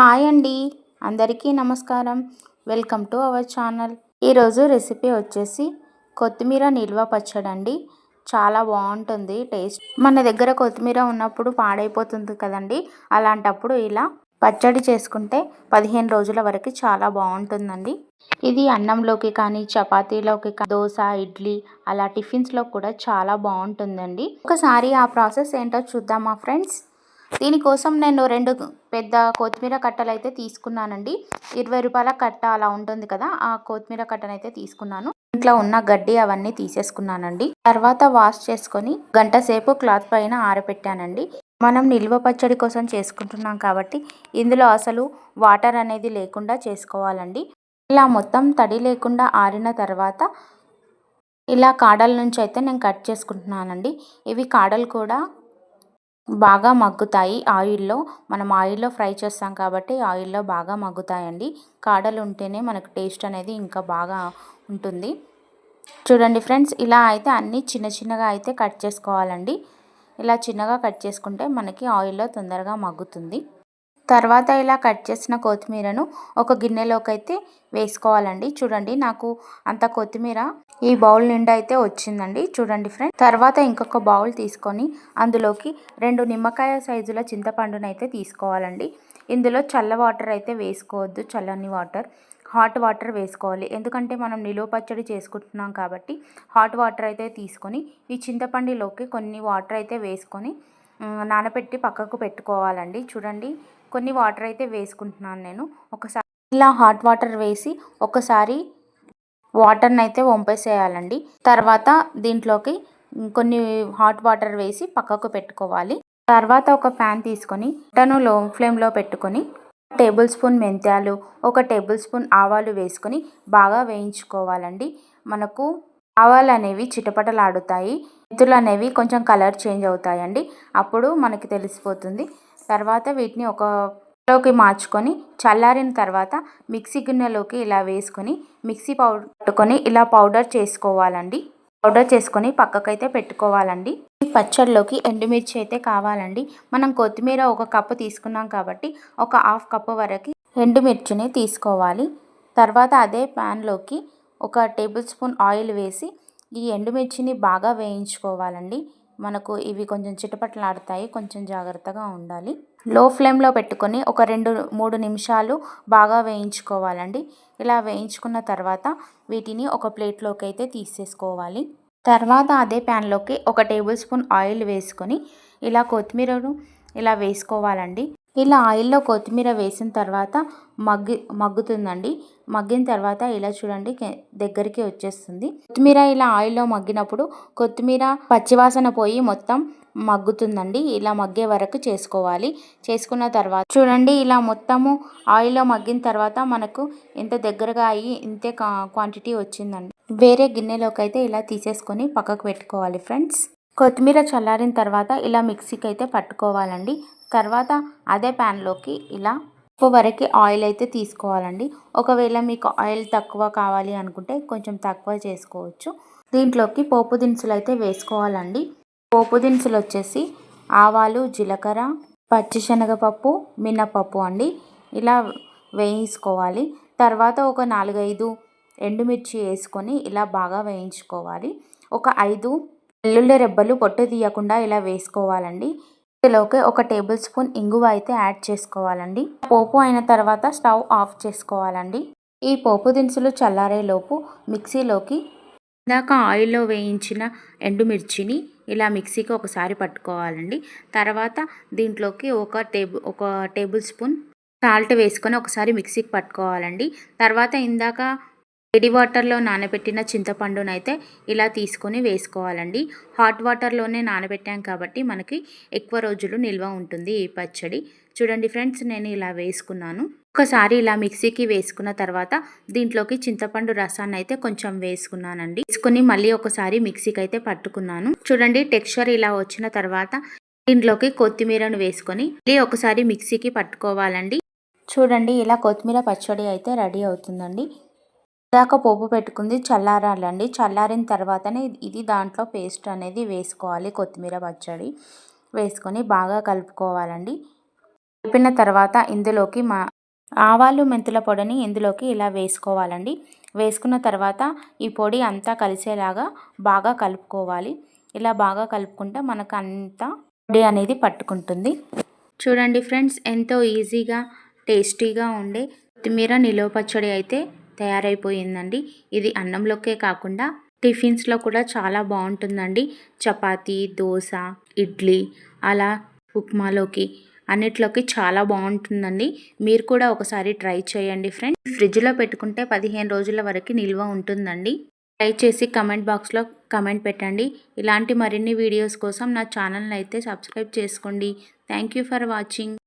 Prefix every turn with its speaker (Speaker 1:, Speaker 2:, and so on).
Speaker 1: Hi అండి. అందరికీ నమస్కారం. Welcome to our channel. ఈరోజు రెసిపీ వచ్చేసి కొత్తిమీర నిల్వ పచ్చడి అండి. చాలా బాగుంటుంది టేస్ట్. మన దగ్గర కొత్తిమీర ఉన్నప్పుడు పాడైపోతుంది కదండి. అలాంటప్పుడు ఇలా పచ్చడి చేసుకుంటే పదిహేను రోజుల వరకు చాలా బాగుంటుందండి. ఇది అన్నంలోకి కానీ చపాతీలోకి దోశ ఇడ్లీ అలా టిఫిన్స్లో కూడా చాలా బాగుంటుందండి. ఒకసారి ఆ ప్రాసెస్ ఏంటో చూద్దామా ఫ్రెండ్స్? దీనికోసం నేను రెండు పెద్ద కొత్తిమీర కట్టలు అయితే తీసుకున్నానండి. ఇరవై రూపాయల కట్ట అలా ఉంటుంది కదా ఆ కొత్తిమీర కట్టను అయితే తీసుకున్నాను. ఇంట్లో ఉన్న గడ్డి అవన్నీ తీసేసుకున్నానండి. తర్వాత వాష్ చేసుకొని గంట సేపు క్లాత్ పైన ఆరబెట్టానండి మనం నిల్వ పచ్చడి కోసం చేసుకుంటున్నాం కాబట్టి ఇందులో అసలు వాటర్ అనేది లేకుండా చేసుకోవాలండి. ఇలా మొత్తం తడి లేకుండా ఆరిన తర్వాత ఇలా కాడల నుంచి అయితే నేను కట్ చేసుకుంటున్నానండి. ఇవి కాడలు కూడా బాగా మగ్గుతాయి. ఆయిల్లో మనం ఆయిల్లో ఫ్రై చేస్తాం కాబట్టి ఆయిల్లో బాగా మగ్గుతాయండి. కాడలు ఉంటేనే మనకు టేస్ట్ అనేది ఇంకా బాగా ఉంటుంది. చూడండి ఫ్రెండ్స్ ఇలా అయితే అన్నీ చిన్న చిన్నగా అయితే కట్ చేసుకోవాలండి. ఇలా చిన్నగా కట్ చేసుకుంటే మనకి ఆయిల్లో తొందరగా మగ్గుతుంది. తర్వాత ఇలా కట్ చేసిన కొత్తిమీరను ఒక గిన్నెలోకి అయితే వేసుకోవాలండి. చూడండి నాకు అంత కొత్తిమీర ఈ బౌల్ నిండా అయితే వచ్చిందండి. చూడండి ఫ్రెండ్ తర్వాత ఇంకొక బౌల్ తీసుకొని అందులోకి రెండు నిమ్మకాయ సైజుల చింతపండును అయితే తీసుకోవాలండి. ఇందులో చల్ల వాటర్ అయితే వేసుకోవద్దు చల్లని వాటర్. హాట్ వాటర్ వేసుకోవాలి. ఎందుకంటే మనం నిలువ పచ్చడి చేసుకుంటున్నాం కాబట్టి హాట్ వాటర్ అయితే తీసుకొని ఈ చింతపండులోకి కొన్ని వాటర్ అయితే వేసుకొని నానబెట్టి పక్కకు పెట్టుకోవాలండి. చూడండి కొన్ని వాటర్ అయితే వేసుకుంటున్నాను నేను. ఒకసారి ఇలా హాట్ వాటర్ వేసి ఒకసారి వాటర్ని అయితే వంపేసేయాలండి. తర్వాత దీంట్లోకి కొన్ని హాట్ వాటర్ వేసి పక్కకు పెట్టుకోవాలి. తర్వాత ఒక ప్యాన్ తీసుకొని టను లో ఫ్లేమ్లో పెట్టుకొని టేబుల్ స్పూన్ మెంతాలు ఒక టేబుల్ స్పూన్ ఆవాలు వేసుకొని బాగా వేయించుకోవాలండి. మనకు ఆవాలు అనేవి చిటపటలాడుతాయి. మెంతులు అనేవి కొంచెం కలర్ చేంజ్ అవుతాయండి. అప్పుడు మనకి తెలిసిపోతుంది. తర్వాత వీటిని ఒక లోకి మార్చుకొని చల్లారిన తర్వాత మిక్సీ గిన్నెలోకి ఇలా వేసుకొని మిక్సీ పౌడర్ పెట్టుకొని ఇలా పౌడర్ చేసుకోవాలండి. పౌడర్ చేసుకొని పక్కకైతే పెట్టుకోవాలండి. ఈ పచ్చడిలోకి ఎండుమిర్చి అయితే కావాలండి. మనం కొత్తిమీర ఒక కప్పు తీసుకున్నాం కాబట్టి ఒక హాఫ్ కప్పు వరకు ఎండుమిర్చిని తీసుకోవాలి. తర్వాత అదే ప్యాన్లోకి ఒక టేబుల్ స్పూన్ ఆయిల్ వేసి ఈ ఎండుమిర్చిని బాగా వేయించుకోవాలండి. మనకు ఇవి కొంచెం చిటపట్లాడతాయి కొంచెం జాగ్రత్తగా ఉండాలి. లో ఫ్లేమ్లో పెట్టుకొని ఒక రెండు మూడు నిమిషాలు బాగా వేయించుకోవాలండి. ఇలా వేయించుకున్న తర్వాత వీటిని ఒక ప్లేట్లోకి అయితే తీసేసుకోవాలి. తర్వాత అదే ప్యాన్లోకి ఒక టేబుల్ స్పూన్ ఆయిల్ వేసుకొని ఇలా కొత్తిమీరను ఇలా వేసుకోవాలండి. ఇలా ఆయిల్లో కొత్తిమీర వేసిన తర్వాత మగ్గి మగ్గుతుందండి. మగ్గిన తర్వాత ఇలా చూడండి దగ్గరికి వచ్చేస్తుంది. కొత్తిమీర ఇలా ఆయిల్లో మగ్గినప్పుడు కొత్తిమీర పచ్చివాసన పోయి మొత్తం మగ్గుతుందండి. ఇలా మగ్గే వరకు చేసుకోవాలి. చేసుకున్న తర్వాత చూడండి ఇలా మొత్తము ఆయిల్లో మగ్గిన తర్వాత మనకు ఎంత దగ్గరగా అయ్యి ఇంతే క్వాంటిటీ వచ్చిందండి. వేరే గిన్నెలోకి అయితే ఇలా తీసేసుకొని పక్కకు పెట్టుకోవాలి ఫ్రెండ్స్. కొత్తిమీర చల్లారిన తర్వాత ఇలా మిక్సీకి అయితే పట్టుకోవాలండి. తర్వాత అదే ప్యాన్లోకి ఇలా ఉప్పు వరకు ఆయిల్ అయితే తీసుకోవాలండి. ఒకవేళ మీకు ఆయిల్ తక్కువ కావాలి అనుకుంటే కొంచెం తక్కువ చేసుకోవచ్చు. దీంట్లోకి పోపు దినుసులు అయితే వేసుకోవాలండి. పోపు దినుసులు వచ్చేసి ఆవాలు జీలకర్ర పచ్చిశనగపప్పు మినపప్పు అండి. ఇలా వేయించుకోవాలి. తర్వాత ఒక నాలుగైదు ఎండుమిర్చి వేసుకొని ఇలా బాగా వేయించుకోవాలి. ఒక ఐదు వెల్లుల్లి రెబ్బలు పొట్టు తీయకుండా ఇలా వేసుకోవాలండి. ఇందులోకి ఒక టేబుల్ స్పూన్ ఇంగువ అయితే యాడ్ చేసుకోవాలండి. పోపు అయిన తర్వాత స్టవ్ ఆఫ్ చేసుకోవాలండి. ఈ పోపు దినుసులు చల్లారేలోపు మిక్సీలోకి ఇందాక ఆయిల్లో వేయించిన ఎండుమిర్చిని ఇలా మిక్సీకి ఒకసారి పట్టుకోవాలండి. తర్వాత దీంట్లోకి ఒక టేబుల్ ఒక టేబుల్ స్పూన్ సాల్ట్ వేసుకొని ఒకసారి మిక్సీకి పట్టుకోవాలండి. తర్వాత ఇందాక వేడి వాటర్లో నానబెట్టిన చింతపండునైతే ఇలా తీసుకొని వేసుకోవాలండి. హాట్ వాటర్లోనే నానబెట్టాం కాబట్టి మనకి ఎక్కువ రోజులు నిల్వ ఉంటుంది ఈ పచ్చడి. చూడండి ఫ్రెండ్స్ నేను ఇలా వేసుకున్నాను. ఒకసారి ఇలా మిక్సీకి వేసుకున్న తర్వాత దీంట్లోకి చింతపండు రసాన్ని అయితే కొంచెం వేసుకున్నానండి. వేసుకుని మళ్ళీ ఒకసారి మిక్సీకి అయితే పట్టుకున్నాను. చూడండి టెక్స్చర్ ఇలా వచ్చిన తర్వాత దీంట్లోకి కొత్తిమీరను వేసుకొని మళ్ళీ ఒకసారి మిక్సీకి పట్టుకోవాలండి. చూడండి ఇలా కొత్తిమీర పచ్చడి అయితే రెడీ అవుతుందండి. దాకా పోపు పెట్టుకుంది. చల్లారాలండి. చల్లారిన తర్వాతనే ఇది దాంట్లో పేస్ట్ అనేది వేసుకోవాలి. కొత్తిమీర పచ్చడి వేసుకొని బాగా కలుపుకోవాలండి. కలిపిన తర్వాత ఇందులోకి మా ఆవాలు మెంతుల పొడిని ఇందులోకి ఇలా వేసుకోవాలండి. వేసుకున్న తర్వాత ఈ పొడి అంతా కలిసేలాగా బాగా కలుపుకోవాలి. ఇలా బాగా కలుపుకుంటే మనకు అంతా పొడి అనేది పట్టుకుంటుంది. చూడండి ఫ్రెండ్స్ ఎంతో ఈజీగా టేస్టీగా ఉండే కొత్తిమీర నిలువ పచ్చడి అయితే తయారైపోయిందండి. ఇది అన్నంలోకే కాకుండా టిఫిన్స్లో కూడా చాలా బాగుంటుందండి చపాతీ దోశ ఇడ్లీ అలా ఉప్మాలోకి అన్నిట్లోకి చాలా బాగుంటుందండి మీరు కూడా ఒకసారి ట్రై చేయండి ఫ్రెండ్ ఫ్రిడ్జ్లో పెట్టుకుంటే పదిహేను రోజుల వరకు నిల్వ ఉంటుందండి. ట్రై చేసి కమెంట్ బాక్స్లో కమెంట్ పెట్టండి. ఇలాంటి మరిన్ని వీడియోస్ కోసం నా ఛానల్ని అయితే సబ్స్క్రైబ్ చేసుకోండి. Thank you for watching.